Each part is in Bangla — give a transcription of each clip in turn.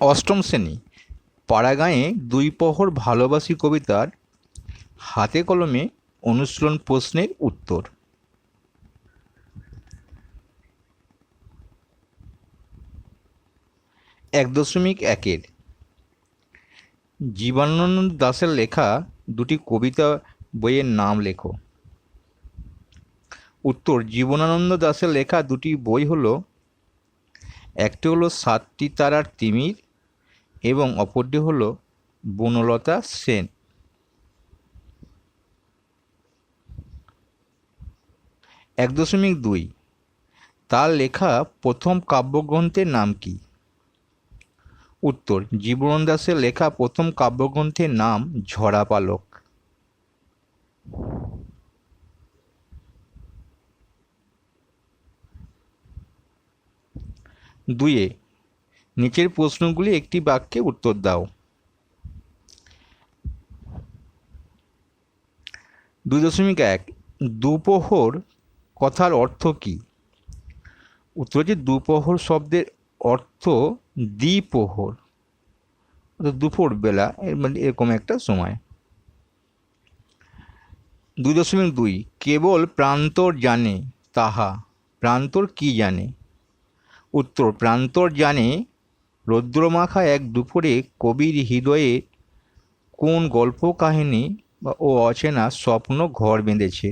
অষ্টম শ্রেণি, পাড়াগাঁয়ে দুই প্রহর ভালোবাসি কবিতার হাতে কলমে অনুশীলন প্রশ্নের উত্তর। এক দশমিক একের। জীবনানন্দ দাশের লেখা দুটি কবিতা বইয়ের নাম লেখো। উত্তর, জীবনানন্দ দাশের লেখা দুটি বই হলো, একটি হলো সাতটি তারার তিমির এবং অপরটি হলো বনলতা সেন। এক দশমিক দুই। তার লেখা প্রথম কাব্যগ্রন্থের নাম কি? উত্তর জীবন দাসের লেখা প্রথম কাব্যগ্রন্থের নাম ঝরা পালক দুইয়ে নিচের প্রশ্নগুলি একটি বাক্যে উত্তর দাও। দুই দশমিক এক, দুপোহর কথার অর্থ কি? উত্তর হচ্ছে দুপোহর শব্দের অর্থ দ্বিপোহর। দুপুর বেলা, এর মানে এরকম একটা সময়। দুই দশমিক দুই, কেবল প্রান্তর জানে তাহা। প্রান্তর কি জানে? উত্তর, প্রান্তর জানে রৌদ্রমাখা এক দুপুরে কবির হৃদয়ে কোন গল্প, কাহিনী বা ও অচেনা স্বপ্ন ঘর বেঁধেছে?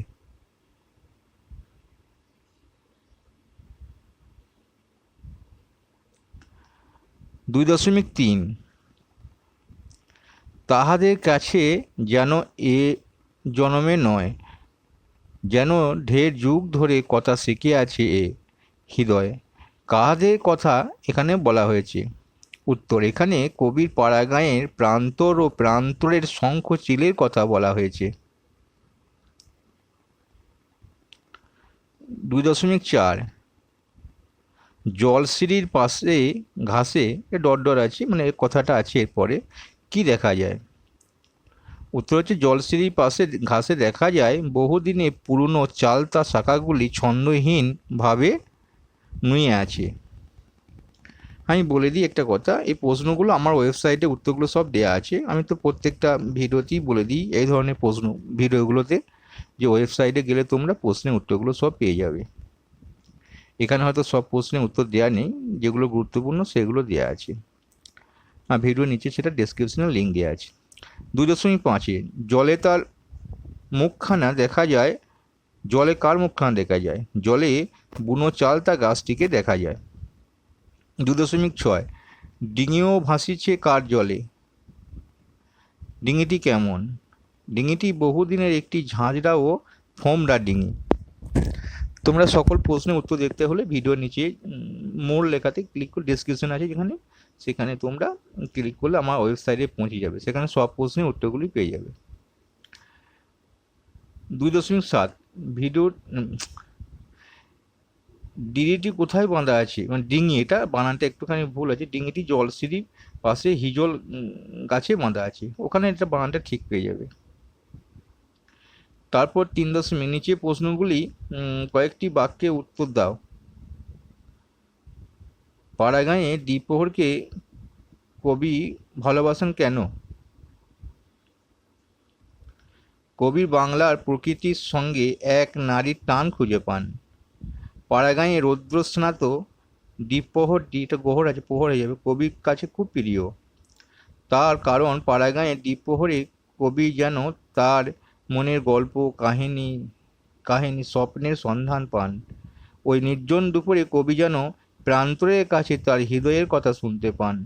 দুই দশমিক তিন। তাহাদের কাছে যেন এ জনমে নয়, যেন ঢের যুগ ধরে কথা শিখে আছে এ হৃদয়। কাহাদের কথা এখানে বলা হয়েছে? উত্তর। এখানে কবির পাড়াগাঁয়ের প্রান্তর ও প্রান্তরের শঙ্খ চিলের কথা বলা হয়েছে। দুই দশমিক চার। জলসিঁড়ির পাশে ঘাসে ডট আছে মানে কথাটা আছে এরপরে। কি দেখা যায়? উত্তর হচ্ছে জলসিঁড়ির পাশে ঘাসে দেখা যায় বহুদিনে পুরনো চালতা শাখাগুলি ছন্দহীনভাবে নুয়ে আছে। আমি বলে দিই একটা কথা, এই প্রশ্নগুলো আমার ওয়েবসাইটে উত্তরগুলো সব দেওয়া আছে। আমি তো প্রত্যেকটা ভিডিওতেই বলে দিই এই ধরনের প্রশ্ন ভিডিওগুলোতে যে ওয়েবসাইটে গেলে তোমরা প্রশ্নের উত্তরগুলো সব পেয়ে যাবে। এখানে হয়তো সব প্রশ্নের উত্তর দেওয়া নেই, যেগুলো গুরুত্বপূর্ণ সেগুলো দেওয়া আছে। আর ভিডিও নিচে সেটা ডেসক্রিপশনে লিঙ্ক দেওয়া আছে। দুই দশমিক পাঁচে, জলে তার মুখখানা দেখা যায়, জলে কার মুখখানা দেখা যায়? জলে বুনো চালতা গাছটিকে দেখা যায়। দু দশমিক ছয়। ডিঙিও ভাসিছে কার জলে? ডিঙিটি কেমন? ডিঙিটি বহুদিনের একটি ঝাঁঝরা ও ফোমরা ডিঙি। তোমরা সকল প্রশ্নের উত্তর দেখতে হলে ভিডিওর নিচে মোর লেখাতে ক্লিক করে ডিসক্রিপশন আছে যেখানে। সেখানে তোমরা ক্লিক করলে আমার ওয়েবসাইটে পৌঁছে যাবে। সেখানে সব প্রশ্নের উত্তরগুলি পেয়ে যাবে। দুই দশমিক সাত। ভিডিওর ডিঙিটি কোথায় বাঁধা আছে? মানে ডিঙি, এটা বানানটা একটুখানি ভুল আছে। ডিঙিটি জলসিঁড়ির পাশে হিজল গাছে বাঁধা আছে। ওখানে এটা বানানটা ঠিক পেয়ে যাবে। তারপর তিন দশমিক নিচে প্রশ্নগুলি কয়েকটি বাক্যে উত্তর দাও। পাড়াগাঁয়ে দ্বিপ্রহরকে কবি ভালোবাসেন কেন? কবির বাংলার প্রকৃতির সঙ্গে এক নারীর টান খুঁজে পান। পাড়াগাঁয়ে রৌদ্রস্নাত দ্বীপ্রহরটি এটা গোহর আছে, প্রহর হয়ে যাবে। কবির কাছে খুব প্রিয়। তার কারণ পাড়াগাঁয়ে দ্বীপ্রহরে কবি যেন তার মনের গল্প, কাহিনী কাহিনী, স্বপ্নের সন্ধান পান। ওই নির্জন দুপুরে কবি যেন প্রান্তরের কাছে তার হৃদয়ের কথা শুনতে পান,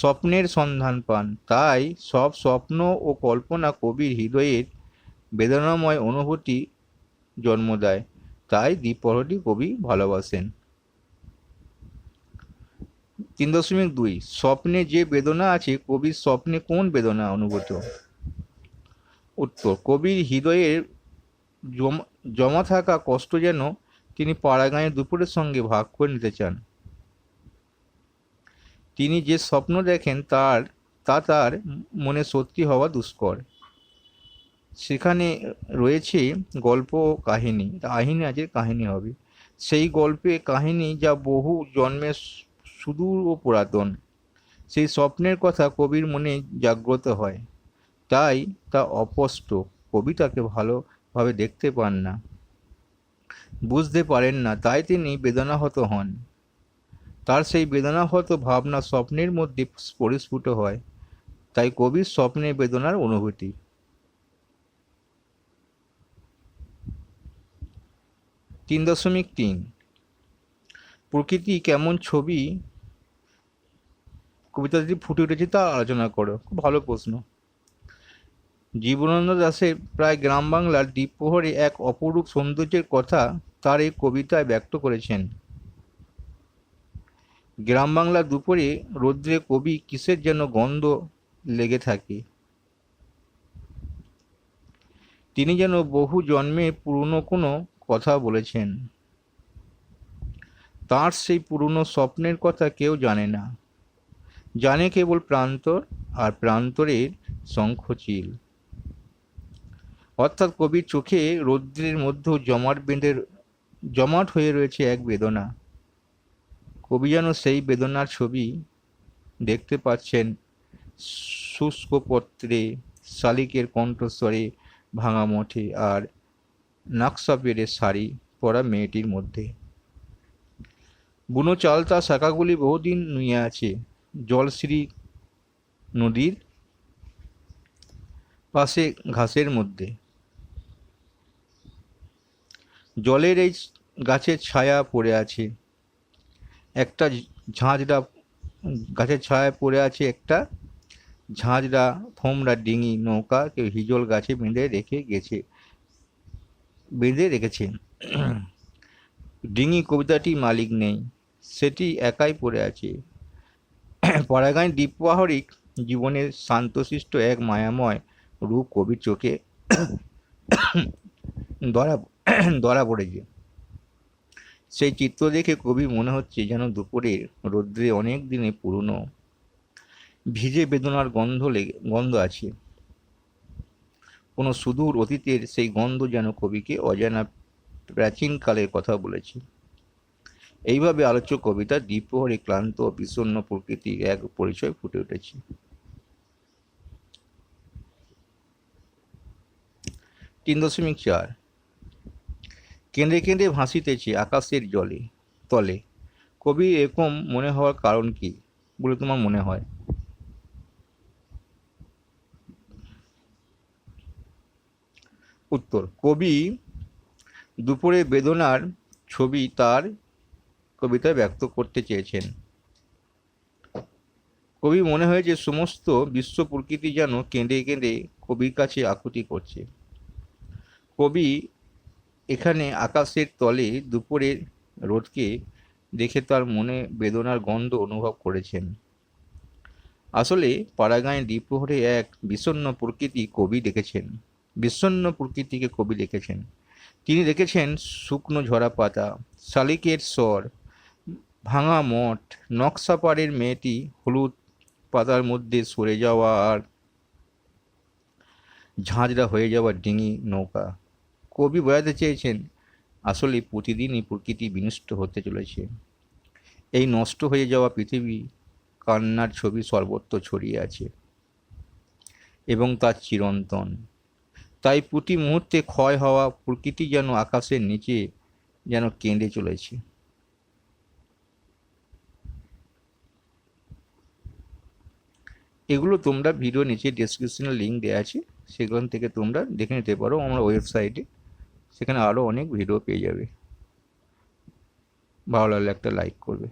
স্বপ্নের সন্ধান পান। তাই সব স্বপ্ন ও কল্পনা কবির হৃদয়ের বেদনাময় অনুভূতি জন্ম দেয়। তাই দ্বীপহরটি কবি ভালোবাসেন। তিন দশমিক দুই, স্বপ্নে যে বেদনা আছে, কবির স্বপ্নে কোন বেদনা অনুভূত? উত্তর, কবির হৃদয়ের জমা থাকা কষ্ট যেন তিনি পাড়াগাঁয়ের দুপুরের সঙ্গে ভাগ করে নিতে চান। তিনি যে স্বপ্ন দেখেন, তার, তা তার মনে সত্যি হওয়া দুষ্কর। সেখানে রয়েছে গল্প কাহিনী। কাহিনী আছে কাহিনী হবে। সেই গল্পে কাহিনী যা বহু জন্মের সুদূর ও পুরাতন। সেই স্বপ্নের কথা কবির মনে জাগ্রত হয়। তাই তা অস্পষ্ট। কবি তাকে ভালোভাবে দেখতে পান না। বুঝতে পারেন না, তাই তিনি বেদনাহত হন। তার সেই বেদনাহত ভাবনা স্বপ্নের মধ্যে পরিস্ফুট হয়। তাই কবির স্বপ্নে বেদনার অনুভূতি। তিন দশমিক তিন। প্রকৃতি কেমন ছবি? কবিতাটি ফুটে উঠেছে তা আলোচনা করো, খুব ভালো প্রশ্ন। জীবনানন্দ দাসের প্রায় গ্রাম বাংলার দ্বীপপ্রহরে এক অপরূপ সৌন্দর্যের কথা তার এই কবিতায় ব্যক্ত করেছেন। গ্রাম বাংলার দুপুরে রৌদ্রে কবি কিসের যেন গন্ধ লেগে থাকে। তিনি যেন বহু জন্মে পুরনো কোনো কথা বলেছেন। তার সেই পুরনো স্বপ্নের কথা কেউ জানে না। জানে কেবল প্রান্তর আর প্রান্তরের শঙ্খচিল। অর্থাৎ কবির চোখে রৌদ্রের মধ্যেও জমাট বেঁধে জমাট হয়ে রয়েছে এক বেদনা। কবি যেন সেই বেদনার ছবি দেখতে পাচ্ছেন শুষ্ক পত্রে, শালিকের কণ্ঠস্বরে ভাঙা মঠে আর নাকশা পেরে শাড়ি পরা মেয়েটির মধ্যে। বুনো চালতা শাখাগুলি বহুদিন নুয়ে আছে। জলশ্রী নদীর পাশে ঘাসের মধ্যে। জলের এই গাছের ছায়া পড়ে আছে। একটা ঝাঁঝরা, গাছের ছায়া পড়ে আছে একটা ঝাঁঝরা ফোমরা ডিঙি নৌকা কেউ হিজল গাছে বেঁধে রেখে গেছে। বেঁধে রেখেছে ডিঙি কবিতাটি মালিক নেই, সেটি একাই পড়ে আছে। পরাগায় দ্বীপবাহরিক জীবনের শান্তশিষ্ট এক মায়াময় রূপ কবির চোখে ধরা ধরা পড়েছে। সেই চিত্র দেখে কবি মনে হচ্ছে যেন দুপুরের রৌদ্রে অনেক দিনে পুরনো ভিজে বেদনার গন্ধ লেগে, গন্ধ আছে। কোনো সুদূর অতীতের সেই গন্ধ যেন কবিকে অজানা প্রাচীনকালের কথা বলেছে। এইভাবে আলোচ্য কবিতা দ্বীপহরে ক্লান্ত ও বিষণ্ন প্রকৃতির এক পরিচয় ফুটে উঠেছে। তিন দশমিক চার। কেঁদে কেঁদে ভাসিতেছে আকাশের জলে, তলে। কবি এরকম মনে হওয়ার কারণ কি বলে তোমার মনে হয়? উত্তর। কবি দুপুরে বেদনার ছবি তার কবিতায় ব্যক্ত করতে চেয়েছেন। কবি মনে হয়েছে সমস্ত বিশ্ব প্রকৃতি যেন কেঁদে কেঁদে কবির কাছে আকুতি করছে। কবি এখানে আকাশের তলে দুপুরের রোদকে দেখে তার মনে বেদনার গন্ধ অনুভব করেছেন। আসলে পাড়াগাঁয়ের দ্বীপহরে এক বিষণ্ন প্রকৃতি কবি দেখেছেন বিষণ্ন প্রকৃতিকে কবি লিখেছেন। তিনি দেখেছেন শুকনো ঝরা পাতা শালিকের স্বর, ভাঙা মঠ নকশাপাড়ের মেয়েটি হলুদ পাতার মধ্যে সরে যাওয়া আর ঝাঁঝরা হয়ে যাওয়া ডিঙি নৌকা। কবি বোঝাতে চেয়েছেন, আসলে প্রতিদিনই প্রকৃতি বিনষ্ট হতে চলেছে। এই নষ্ট হয়ে যাওয়া পৃথিবী কান্নার ছবি সর্বত্র ছড়িয়ে আছে এবং তার চিরন্তন। তাই প্রতি মুহূর্তে ক্ষয় হওয়া প্রকৃতি যেন আকাশের নিচে যেন কেঁদে চলেছে। এগুলো তোমরা ভিডিও নিচে ডেসক্রিপশনে লিঙ্ক দেওয়া আছে, সেখান থেকে তোমরা দেখে নিতে পারো। আমার ওয়েবসাইটে সেখানে আরও অনেক ভিডিও পেয়ে যাবে। ভালো লাগলে একটা লাইক করবে।